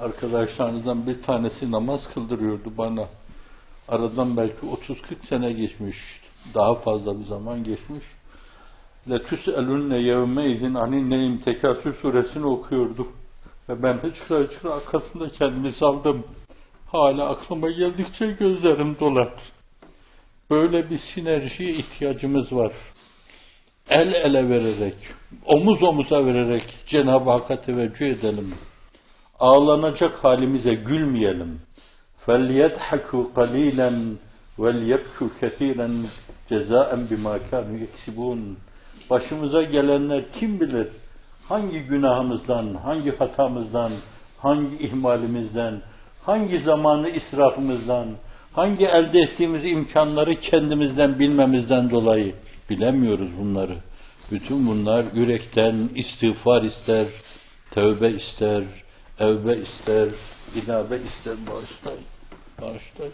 Arkadaşlarınızdan bir tanesi namaz kıldırıyordu bana. Aradan belki 30-40 sene geçmiş. Daha fazla bir zaman geçmiş. لَتُسْأَلُنَّ يَوْمَيْذٍ hani neyim Tekasür suresini okuyordu. Ve ben hıçkıra hıçkıra arkasında kendimi saldım. Hala aklıma geldikçe gözlerim dolar. Böyle bir sinerjiye ihtiyacımız var. El ele vererek, omuz omuza vererek Cenab-ı Hakk'a teveccüh edelim. Ağlanacak halimize gülmeyelim. فَلْيَضْحَكُوا قَلِيلًا وَلْيَبْكُوا كَثِيرًا cezaen bima kanu yeksibun. Başımıza gelenler kim bilir? Hangi günahımızdan, hangi hatamızdan, hangi ihmalimizden, hangi zamanı israfımızdan, hangi elde ettiğimiz imkanları kendimizden bilmemizden dolayı bilemiyoruz bunları. Bütün bunlar yürekten istiğfar ister, tövbe ister, evbe ister, inabe ister, bağışlayın. Bağışlayın.